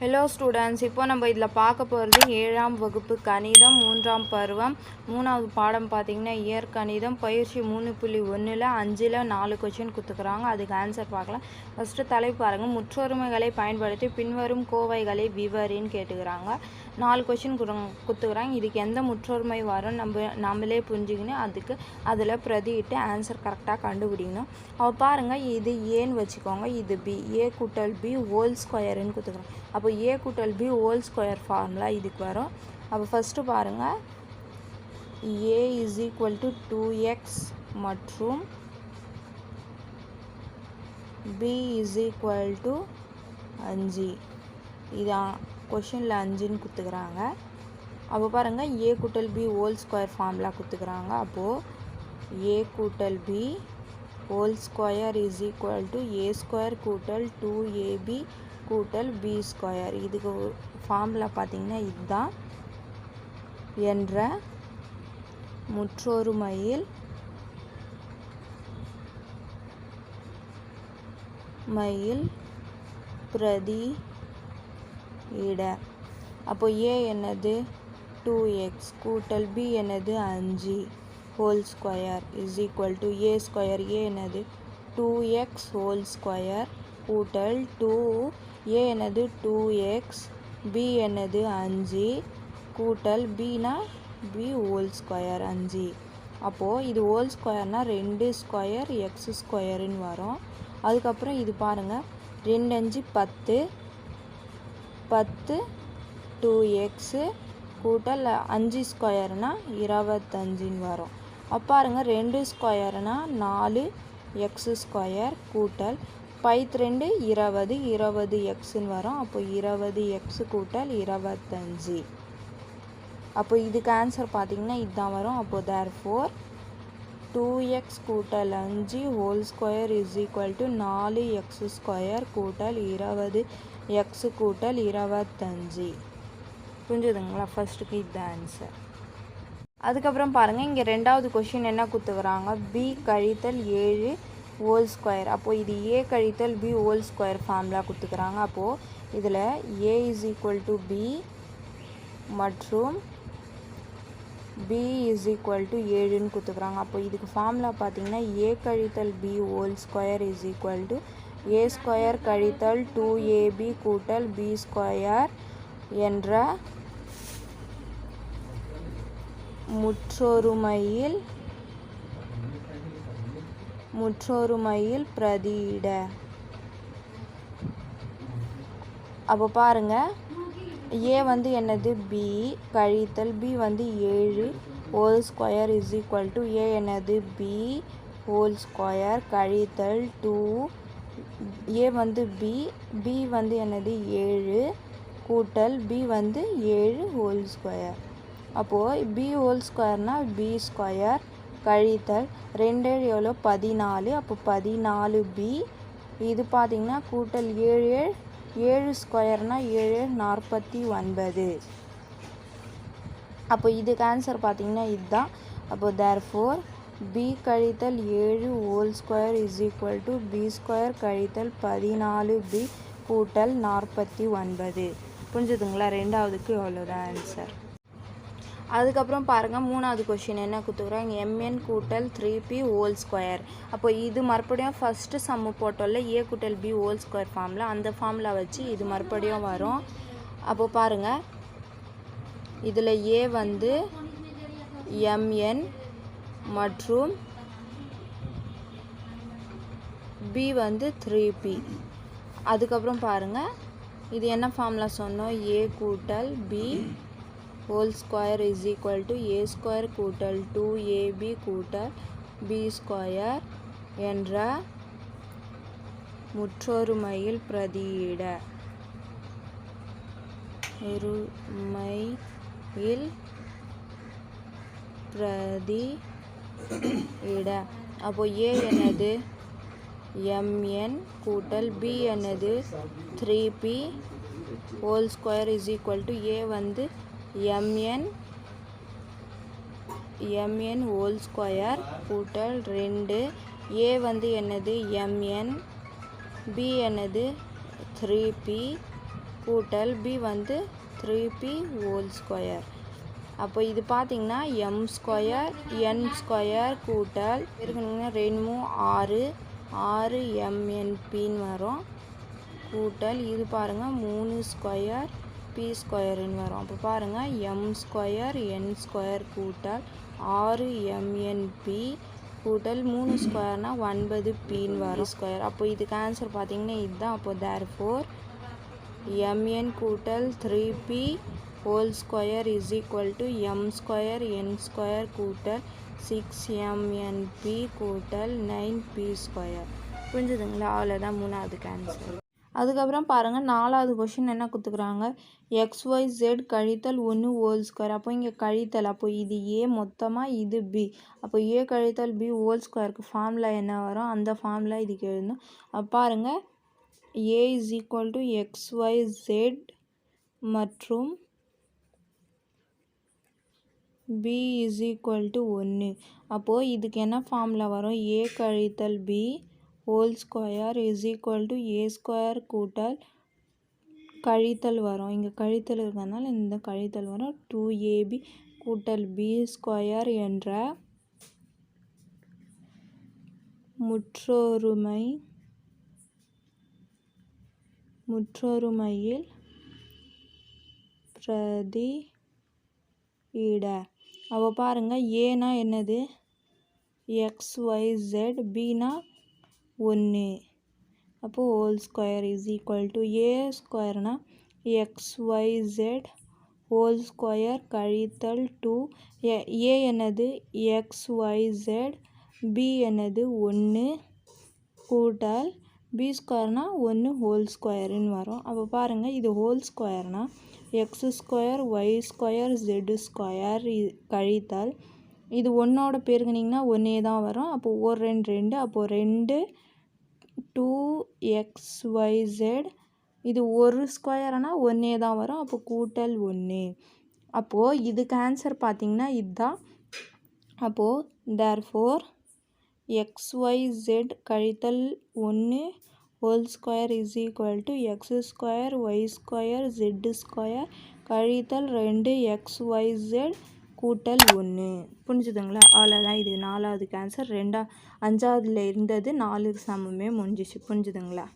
Hello students இப்போ நம்ம இதில் பார்க்க போகிறது ஏழாம் வகுப்பு கணிதம் மூன்றாம் பருவம். மூணாவது பாடம் பார்த்திங்கன்னா இயற்கணிதம் பயிற்சி மூணு புள்ளி ஒன்றில் அஞ்சில் நாலு கொஷின் கொடுத்துக்குறாங்க அதுக்கு ஆன்சர் பார்க்கலாம். ஃபஸ்ட்டு தலைப்பு பாருங்கள் முற்றொருமைகளை பயன்படுத்தி பின்வரும் கோவைகளை விவரின்னு கேட்டுக்கிறாங்க. நாலு கொஷின் கொடுத்துக்குறாங்க இதுக்கு எந்த முற்றொருமை வரும்? நம்ம நம்மளே புரிஞ்சுக்கணும். அதுக்கு அதில் பிரதியிட்டு ஆன்சர் கரெக்டாக கண்டுபிடிக்கணும். அவள் பாருங்கள் இது ஏன்னு வச்சுக்கோங்க. இது பி ஏ கூட்டல் பி ஹோல் ஸ்கொயருன்னு கொடுத்துக்குறோம் அப்போ அப்போ ஏ கூட்டல் பி ஹோல் ஸ்கொயர் ஃபார்முலா இதுக்கு வரும். அப்போ ஃபஸ்ட்டு பாருங்கள் A is equal to two X மற்றும் பி இஸ் ஈக்குவல் டு அஞ்சு. இதான் கொஷினில் அஞ்சுன்னு கொடுத்துக்கிறாங்க அப்போ பாருங்கள் ஏ கூட்டல் பி ஹோல் ஸ்கொயர் ஃபார்முலா கொடுத்துக்கிறாங்க அப்போது ஏ கூட்டல் B whole square is equal to A square கூட்டல் டூ ஏபி கூட்டல் பி ஸ்கொயர் இதுக்கு ஃபார்மில் பார்த்திங்கன்னா இதுதான். என்ற முற்றொருமையில் மயில் பிரதி இட. அப்போ ஏ என்னது? டூ எக்ஸ் கூட்டல் பி என்னது? அஞ்சு. Whole square is equal to A square A என்னது? டூ எக்ஸ் ஹோல் ஸ்கொயர் கூட்டல் டூ ஏ என்னது? டூ எக்ஸ் பி என்னது? அஞ்சு. கூட்டல் பினா பி ஹோல் ஸ்கொயர் அஞ்சு. அப்போது இது ஹோல் ஸ்கொயர்னால் ரெண்டு ஸ்கொயர் எக்ஸ் ஸ்கொயருன்னு வரும். அதுக்கப்புறம் இது பாருங்கள் ரெண்டு அஞ்சு பத்து. பத்து டூ எக்ஸு கூட்டல் அஞ்சு ஸ்கொயர்னால் இருபத்தஞ்சின்னு வரும். பாருங்கள் ரெண்டு ஸ்கொயர்னால் நாலு எக்ஸ் ஸ்கொயர் கூட்டல் பைத் ரெண்டு இருபது இருபது எக்ஸுன்னு வரும். அப்போ இருபது எக்ஸ் கூட்டல் இருபத்தஞ்சி. அப்போ இதுக்கு ஆன்சர் பார்த்திங்கன்னா இதுதான் வரும். அப்போது தேர் ஃபோர் டூ எக்ஸ் கூட்டல் அஞ்சு whole square is equal to நாலு எக்ஸ் ஸ்கொயர் கூட்டல் இருபது எக்ஸ் கூட்டல் இருபத்தஞ்சி. புரிஞ்சுதுங்களா? ஃபஸ்ட்டுக்கு இதுதான் ஆன்சர் அதுக்கப்புறம் பாருங்கள் இங்கே ரெண்டாவது கொஷின் என்ன கொடுத்துக்கிறாங்க பி கழித்தல் ஏழு ஹோல் ஸ்கொயர் அப்போது இது ஏ கழித்தல் பி ஹோல் ஸ்கொயர் ஃபார்முலா கொடுத்துக்கிறாங்க அப்போது இதில் A is equal to B மற்றும் பி இஸ் ஈக்குவல் டு ஏழுன்னு கொடுத்துக்குறாங்க அப்போ இதுக்கு ஃபார்முலா பார்த்தீங்கன்னா ஏ கழித்தல் B whole square is equal to A square கழித்தல் டூ ஏபி கூட்டல் பி ஸ்கொயர் என்ற முற்றொருமையில் முற்றொருமையில் பிரதியிட. அப்போ பாருங்கள் ஏ வந்து என்னது? பி கழித்தல் பி வந்து ஏழு. Whole square is equal to A என்னது? பி ஹோல் ஸ்கொயர் கழித்தல் டூ ஏ வந்து பி பி வந்து என்னது? ஏழு. கூட்டல் பி வந்து ஏழு. ஹோல் ஸ்கொயர் அப்போது பி ஹோல் ஸ்கொயர்னால் பி ஸ்கொயர் கழித்தல் ரெண்டு ஏழு எவ்வளோ? பதினாலு. அப்போ பதினாலு பி இது பார்த்திங்கன்னா கூட்டல் ஏழு ஏழு. ஏழு ஸ்கொயர்னால் ஏழு நாற்பத்தி ஒன்பது. அப்போ இதுக்கு ஆன்சர் பார்த்திங்கன்னா இதுதான். அப்போ தேர் ஃபோர் பி கழித்தல் ஏழு whole square is equal to B square கழித்தல் பதினாலு பி கூட்டல் நாற்பத்தி ஒன்பது. புரிஞ்சுதுங்களா? ரெண்டாவதுக்கு எவ்வளோதான் ஆன்சர் அதுக்கப்புறம் பாருங்கள் மூணாவது கொஷின் என்ன கொடுத்துக்குறாங்க எம்என் கூட்டல் த்ரீ பி ஹோல் ஸ்கொயர் அப்போ இது மறுபடியும் ஃபஸ்ட்டு சம்மு போட்டோம்ல ஏ கூட்டல் பி ஹோல் ஸ்கொயர் ஃபார்மில் அந்த ஃபார்மில் வச்சு இது மறுபடியும் வரும். அப்போ பாருங்கள் இதில் ஏ வந்து எம்என் மற்றும் பி வந்து த்ரீ பி அதுக்கப்புறம் பாருங்கள் இது என்ன ஃபார்மில் சொன்னோம்? ஏ கூட்டல் B whole square is equal to A square கூட்டல் டூ ஏபி கூட்டல் பி ஸ்கொயர் என்ற முற்றொருமையில் பிரதியிட. ஒருமையில் பிரதி இட அப்போ ஏ என்னது? எம்என் கூட்டல் பி என்னது? Three B whole square is equal to A வந்து எம்என் எம்என் ஹோல் ஸ்கொயர் கூட்டல் ரெண்டு. ஏ வந்து என்னது? எம்என். பி என்னது? த்ரீ பி கூட்டல் பி வந்து த்ரீ பி ஹோல் ஸ்கொயர். அப்போ இது பார்த்தீங்கன்னா எம் ஸ்கொயர் என் ஸ்கொயர் கூட்டல் இருக்கணுங்கன்னா ரெண்டு ஆறு. ஆறு எம்என்பின்னு வரும். கூட்டல் இது பாருங்கள் மூணு ஸ்கொயர் பி ஸ்கொயருன்னு வரும். அப்போ பாருங்கள் எம் ஸ்கொயர் என் ஸ்கொயர் கூட்டல் ஆறு எம்என்பி கூட்டல் மூணு ஸ்கொயர்னால் ஒன்பது பின்னு வரும் ஸ்கொயர். அப்போ இதுக்கு ஆன்சர் பார்த்தீங்கன்னா இதுதான். அப்போ தேர் ஃபோர் எம்என் கூட்டல் three P whole square is equal to M square N square கூட்டல் சிக்ஸ் எம்என்பி கூட்டல் நைன் பி ஸ்கொயர் புரிஞ்சுதுங்களா? அவ்வளோதான் மூணாவது ஆன்சர் அதுக்கப்புறம் பாருங்கள் நாலாவது கொஷின் என்ன கொடுத்துக்குறாங்க? எக்ஸ் ஒய் ஜெட் கழித்தல் ஒன்று ஹோல் ஸ்கொயர் அப்போ இங்கே கழித்தல் அப்போ இது ஏ மொத்தமாக இது பி அப்போ ஏ கழித்தல் பி ஹோல் ஸ்கொயருக்கு ஃபார்முலா என்ன வரும்? அந்த ஃபார்முலா இதுக்கு எழுதணும். பாருங்கள் A is equal to X Y Z மற்றும் பி இஸ் ஈக்குவல் டு ஒன்று அப்போது இதுக்கு என்ன ஃபார்முலா வரும்? ஏ கழித்தல் B whole square is equal to A square கூட்டல் கழித்தல் வரும். இங்கே கழித்தல் இருக்கிறதுனால இந்த கழித்தல் வரும். டூ ஏபி கூட்டல் பி ஸ்கொயர் என்ற முற்றொருமை முற்றொருமையில் பிரதி இட அவள் பாருங்கள் ஏனா என்னது? எக்ஸ் ஒய் ஜெட் பினா ஒன்று. அப்போது whole square is equal to A ஸ்கொயர்னால் X Y Z whole square கழித்தல் டூ ஏ என்னது? எக்ஸ் ஒய் ஜெட் பி என்னது? ஒன்று கூட்டல் பி ஸ்கொயர்னால் ஒன்று ஹோல் ஸ்கொயருன்னு வரும். அப்போ பாருங்கள் இது whole ஸ்கொயர்னால் X square Y square Z square கழித்தல் இது ஒன்றோட பெருக்குனிங்கன்னா ஒன்றே தான் வரும். அப்போது ஒரு ரெண்டு ரெண்டு அப்போது ரெண்டு டூ எக்ஸ் ஒய் ஜெட் இது ஒரு ஸ்கொயர்னால் ஒன்றே தான் வரும். அப்போ கூட்டல் ஒன்று அப்போது இதுக்கு ஆன்சர் பார்த்திங்கன்னா இதுதான். அப்போது தேர் ஃபோர் எக்ஸ் ஒய் ஜெட் கழித்தல் ஒன்று whole square is equal to X square Y square Z square கழித்தல் ரெண்டு எக்ஸ் ஒய் ஜெட் கூட்டல் ஒன்று புரிஞ்சுதுங்களா? அவ்வளோதான் இது நாலாவது கேன்சர் ரெண்டா அஞ்சாவதுல இருந்தது நாலு சமமே முடிஞ்சிச்சு. புரிஞ்சுதுங்களா?